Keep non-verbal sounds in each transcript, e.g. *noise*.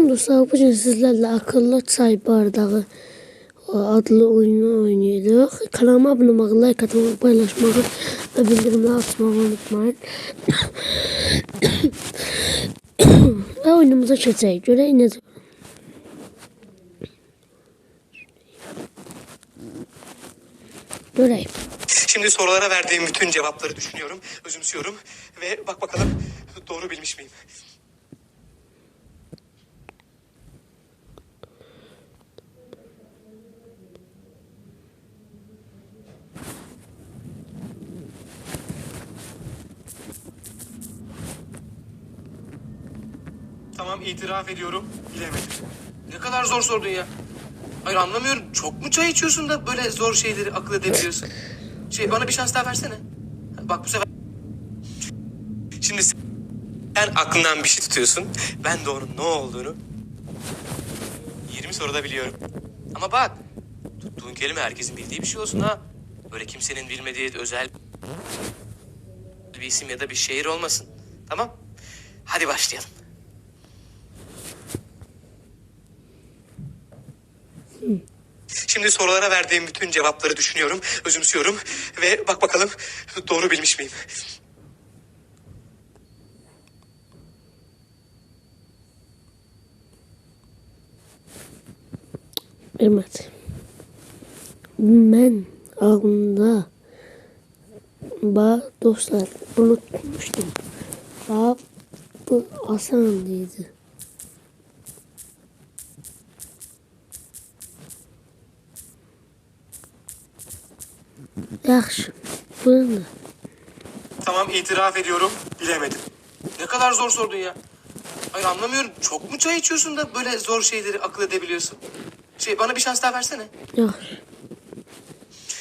Salam dostlar, bugün sizlerle akıllı çay bardağı e, adlı oyunu oynayacağıq. Kanalıma abone olmağı, like atmağı, paylaşmağı ve bildirimleri açmağı unutmayın. *coughs* ve oyunumuza keçək. Görək necə. Görək. Şimdi sorulara verdiğim bütün cevapları düşünüyorum, özümsüyorum ve bak bakalım doğru bilmiş miyim? Tamam itiraf ediyorum, bilemedim. Ne kadar zor sordun ya. Hayır anlamıyorum. Çok mu çay içiyorsun da böyle zor şeyleri akıl edebiliyorsun? Şey bana bir şans daha versene. Bak bu sefer... Şimdi sen aklından bir şey tutuyorsun. Ben de onun ne olduğunu 20 soruda biliyorum. Ama bak tuttuğun kelime herkesin bildiği bir şey olsun ha. Böyle kimsenin bilmediği özel bir isim ya da bir şehir olmasın. Tamam? Hadi başlayalım. Şimdi sorulara verdiğim bütün cevapları düşünüyorum, özümsüyorum ve bak bakalım doğru bilmiş miyim? Bilmədi. Mən ağlımda bax dostlar bunu tutmuştum. Bax bu Yaxşı. Da. Tamam itiraf ediyorum, bilemedim. Ne kadar zor sordun ya. Hayır anlamıyorum. Çok mu çay içiyorsun da böyle zor şeyleri akıl edebiliyorsun? Şey bana bir şans daha versene. Yaxşı.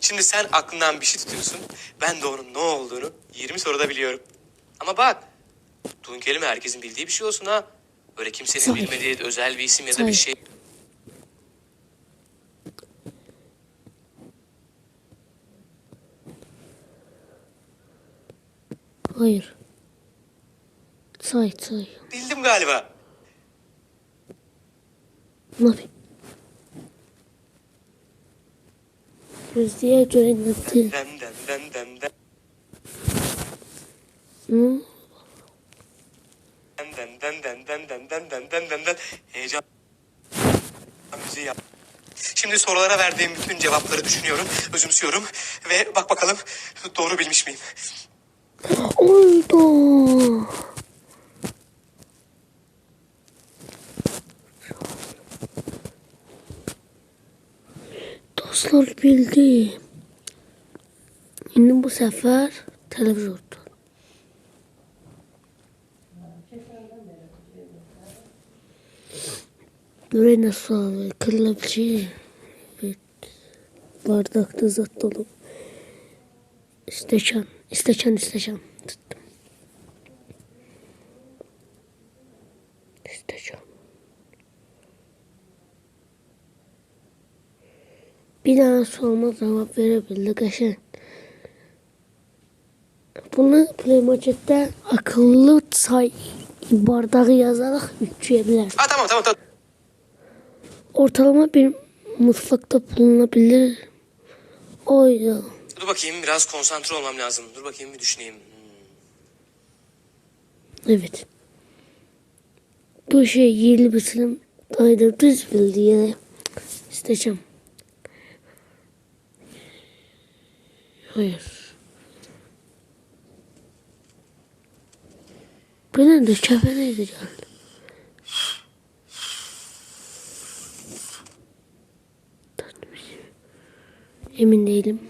Şimdi sen aklından bir şey tutuyorsun. Ben de onun ne olduğunu 20 soruda biliyorum. Ama bak tuttuğun kelime herkesin bildiği bir şey olsun ha. Böyle kimsenin Tabii. bilmediği özel bir isim ya da Tabii. bir şey. Hayır. Çay çay. Bildim galiba. Ne yapayım? Gözlüğe göre nasıl? Dem dem dem dem dem Hı? dem dem dem dem dem dem dem dem dem dem dem heyecan müziği yap. Şimdi sorulara verdiğim bütün cevapları düşünüyorum, özümsüyorum ve bak bakalım doğru bilmiş miyim? Oldu. Dostlar bildi. Şimdi bu sefer televizyon. Yüreğine sağlık, kırılabilir. Evet. Bardakta zat dolu. Stekan isteçen, isteçen. Tuttum. İsteçen. Bir daha sorma cevap verebildi Gaşen. Bunu Playmobil'de akıllı çay bardağı yazarak yükleyebilir. Ha tamam tamam tamam. Ortalama bir mutfakta bulunabilir. O ya. Dur bakayım biraz konsantre olmam lazım. Dur bakayım bir düşüneyim. Hmm. Evet. Bu şey yeni bitirim. Ayda düz bildi yine. İsteyeceğim. Hayır. Benim de kefeneydi geldi. Emin değilim.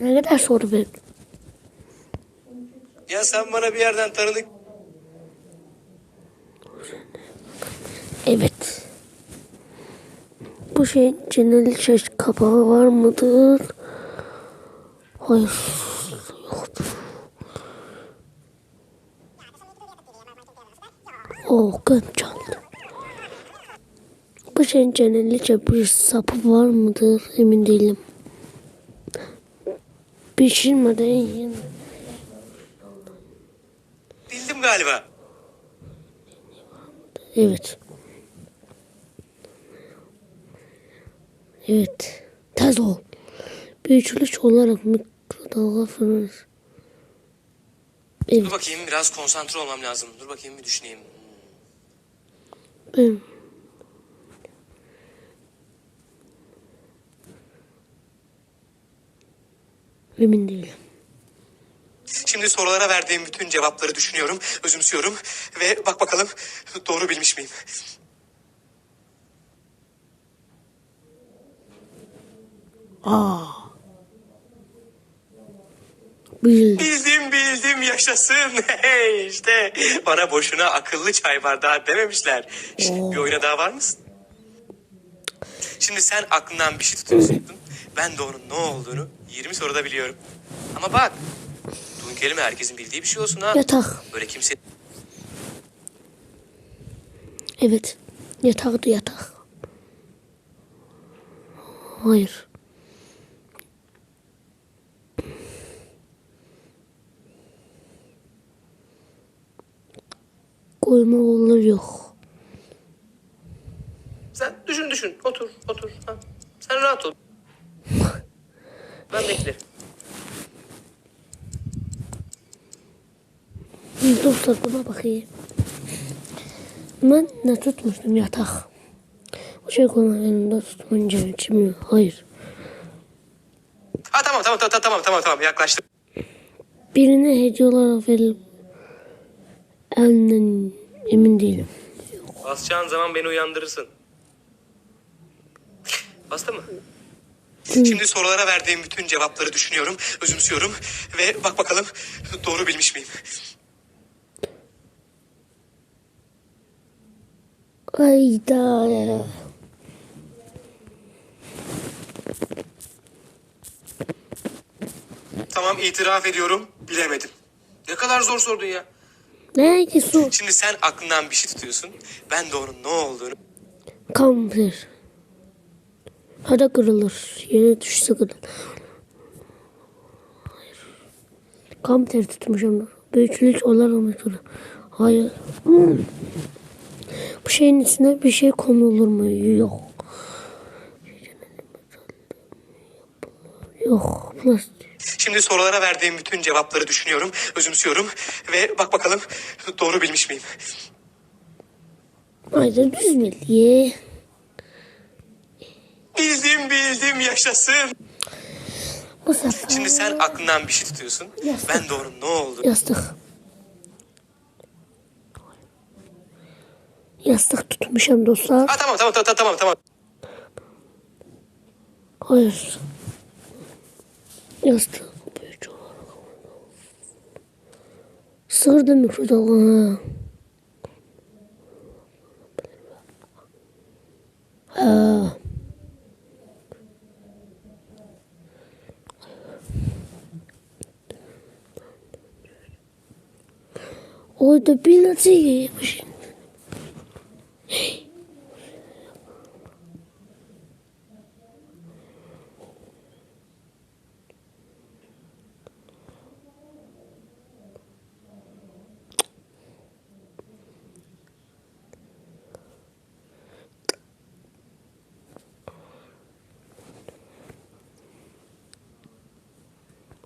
Ne kadar soru verdim. Ya sen bana bir yerden tanıdık. Evet. Bu şeyin cennet şaş kapağı var mıdır? Hayır. Yoktur. Oh, çaldı. Bu şeyin cennet bir sapı var mıdır? Emin değilim. Pişirmeden yiyin. Bildim galiba. Evet. Evet. Tez ol. Büyütülüş olarak mikrodalga fırın. Evet. Dur bakayım biraz konsantre olmam lazım. Dur bakayım bir düşüneyim. Ben. Emin değilim. Şimdi sorulara verdiğim bütün cevapları düşünüyorum, özümsüyorum ve bak bakalım doğru bilmiş miyim? Aa. Bildim. Bildim bildim yaşasın. *laughs* Hey işte bana boşuna akıllı çay bardağı dememişler. Şimdi bir oyuna daha var mısın? Şimdi sen aklından bir şey tutuyorsun. Ben de onun ne olduğunu 20 soruda biliyorum. Ama bak. Duyun kelime herkesin bildiği bir şey olsun ha. Yatak. Böyle kimse Evet. Yataktı yatak. Hayır. Koyma olur yok. Sen düşün düşün. Otur otur. Ha. Sen rahat ol. Ben beklerim. Dostlar buna bakayım. Ben ne tutmuştum yatak. O şey konu elinde tutunca içim Hayır. Ha tamam tamam tamam tamam tamam tamam yaklaştım. Birine hediye olarak verilip elinden emin değilim. Basacağın zaman beni uyandırırsın. Bastı mı? Şimdi sorulara verdiğim bütün cevapları düşünüyorum, özümsüyorum ve bak bakalım doğru bilmiş miyim? Ayda. Tamam itiraf ediyorum, bilemedim. Ne kadar zor sordun ya. Neydi su? Şimdi sen aklından bir şey tutuyorsun. Ben de onun ne olduğunu... Kamper. Hada kırılır. Yere düşse kırılır. Hayır. Kamper tutmuşum. Büyütülüş olarak Hayır. Hmm. Bu şeyin içine bir şey konulur mu? Yok. Yok. Plastik. Şimdi sorulara verdiğim bütün cevapları düşünüyorum, özümsüyorum ve bak bakalım doğru bilmiş miyim? Haydi düz bildi. Bildim bildim yaşasın. Bu sefer Şimdi sen aklından bir şey tutuyorsun. Yastık. Ben onun ne olduğunu... yastık. Yastık tutmuşum dostlar. Ha tamam tamam tamam tamam tamam. Hayır. Yastık. Sığırdı mikrodalga. Ha. Bir nasıl yemiş.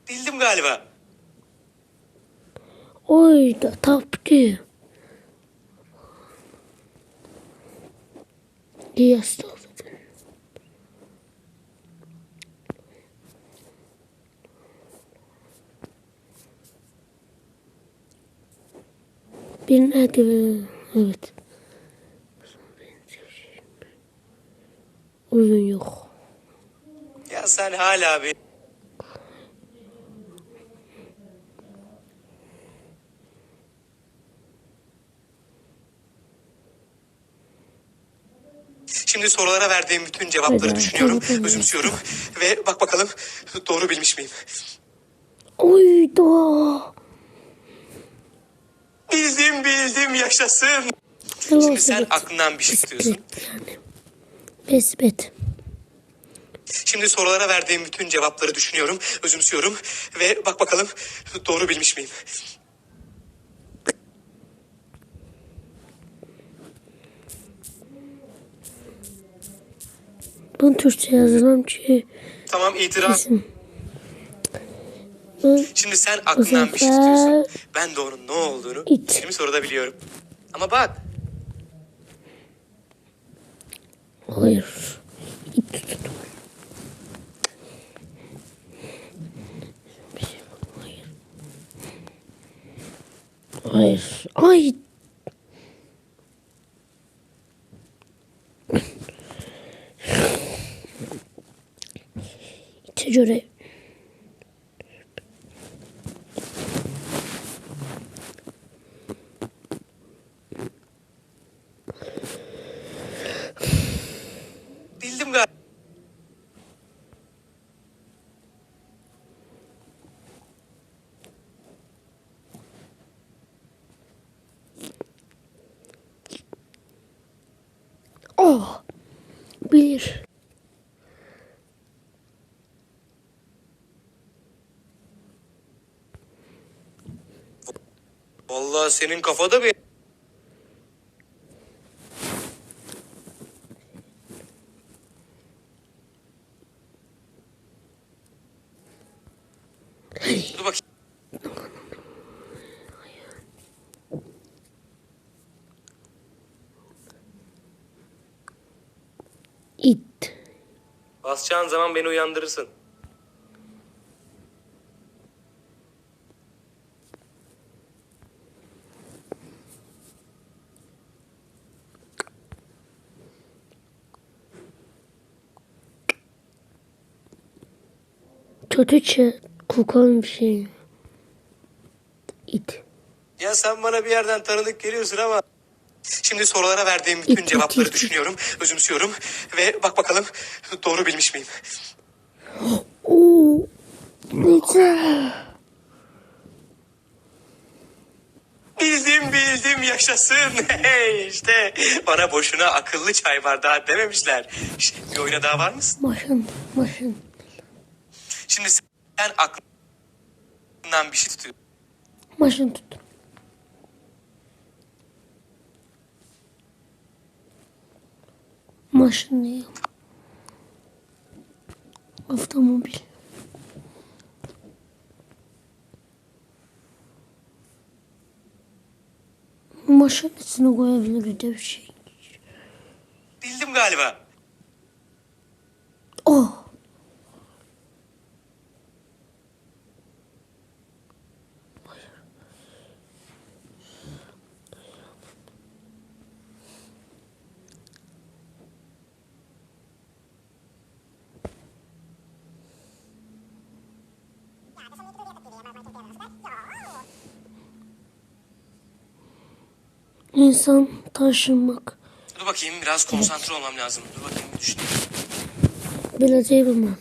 Bildim galiba. Oy da taptı. Yastık. Bir nerede? Evet. Uzun yok. Ya sen hala bir... Şimdi sorulara verdiğim bütün cevapları Hadi, düşünüyorum, tamam. özümsüyorum ve bak bakalım doğru bilmiş miyim? Oy da. Bildim bildim yaşasın. Şimdi sen aklından bir şey yani. Bisiklet. Şimdi sorulara verdiğim bütün cevapları düşünüyorum, özümsüyorum ve bak bakalım doğru bilmiş miyim? Ben Türkçe yazıram ki Tamam itiraf. kesin. Şimdi sen aklından bir şey tutuyorsun. Ben de onun ne olduğunu İt. 20 soruda biliyorum. Ama bak hayır. Tut. Hayır. Hayır. Ay. Göre bildim galiba. Oh. Bir. Vallahi senin kafada bir... Dur bakayım. İt. Basacağın zaman beni uyandırırsın. Kötü kokan bir şey. İt. Ya sen bana bir yerden tanıdık geliyorsun ama... Şimdi sorulara verdiğim bütün İt, cevapları it, it. düşünüyorum, özümsüyorum ve bak bakalım doğru bilmiş miyim? *gasps* Oo. *gasps* Bildim bildim yaşasın. *laughs* İşte bana boşuna akıllı çay bardağı dememişler. Şş, Bir oyuna daha var mısın? Maşın. Maşın. Şimdi sen aklından bir şey tutuyorsun. Maşın tut. Maşın ne ya? Otomobil. Maşın içine koyabilir de bir şey. Bildim galiba. Oh. İnsan taşınmak. Dur bakayım biraz konsantre olmam lazım. Dur bakayım bir düşüneyim. Bileceğim ama.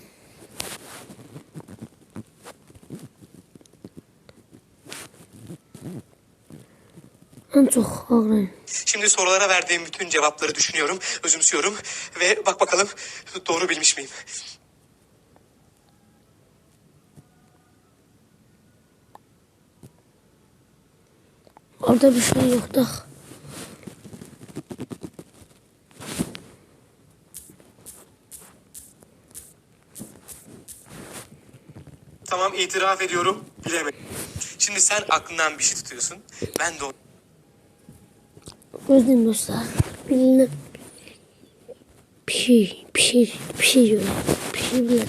En çok ağrıyım. Şimdi sorulara verdiğim bütün cevapları düşünüyorum, özümsüyorum ve bak bakalım doğru bilmiş miyim? Orada bir şey yok da. Tamam itiraf ediyorum bilemedim. Şimdi sen aklından bir şey tutuyorsun. Ben de o- Gözüm dostlar. Bilinen. Bir şey, bir şey, bir şey göre. Bir şey bile.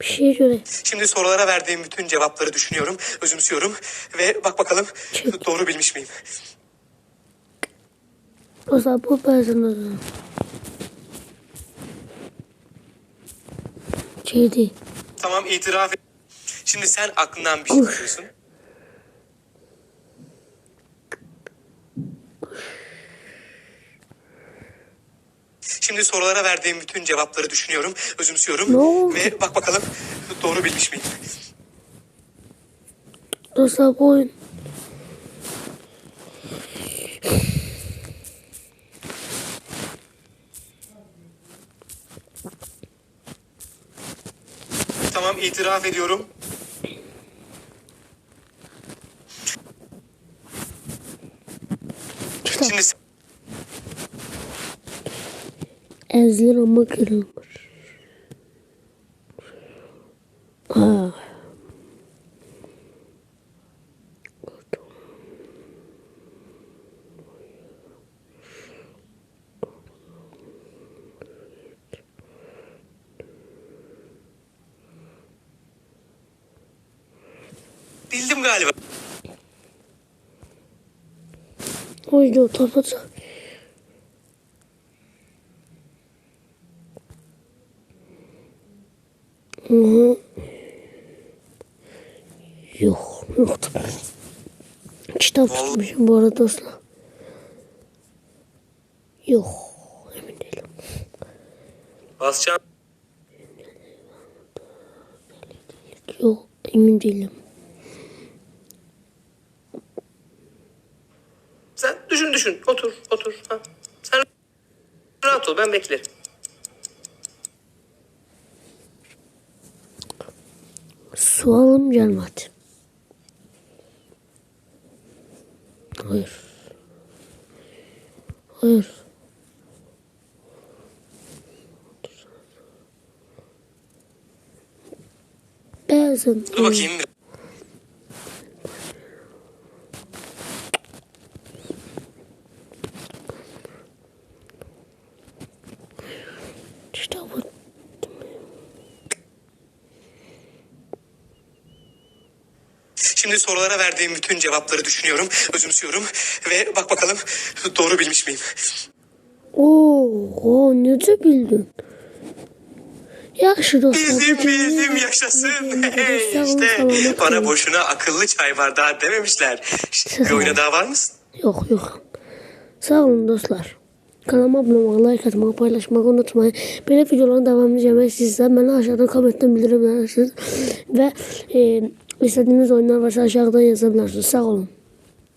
Bir şey göre. Şimdi sorulara verdiğim bütün cevapları düşünüyorum, özümsüyorum ve bak bakalım Çık. doğru bilmiş miyim? O zaman bu bazen Kedi. Tamam itiraf et. Şimdi sen aklından bir şey tutuyorsun. Şimdi sorulara verdiğim bütün cevapları düşünüyorum, özümsüyorum oldu? ve bak bakalım doğru bilmiş miyim? Dostlar bu oyun. Tamam itiraf ediyorum. Şimdi Ezilir ama kırılmır. Aa. Bildim galiba. Oydu o tapacak. Aha. Yok, yoktu. Kitap tutmuşum bu arada dostlar. Yok, emin değilim. Basacağım. Yok, emin değilim. Sen düşün düşün. Otur otur. Ha. Sen rahat ol ben beklerim. Sualım gelmedi. Hayır. Hayır. Bazen Dur bakayım. işte bu Şimdi sorulara verdiğim bütün cevapları düşünüyorum, özümsüyorum ve bak bakalım doğru bilmiş miyim? Oo, nece bildin? Yaxşı dostlar. Bildim bildim yaşasın. Hey, işte bana boşuna akıllı çay bardağı dememişler. Bir oyuna daha var mısın? Yok yok. Sağ olun dostlar. Kanalıma abone olmayı, like atmayı, paylaşmayı unutmayın. Böyle videoların devamını izlemek istiyorsanız bana aşağıdan komentten bildirebilirsiniz. Ve e, istediğiniz oyunlar varsa aşağıdan yazabilirsiniz. Sağ olun.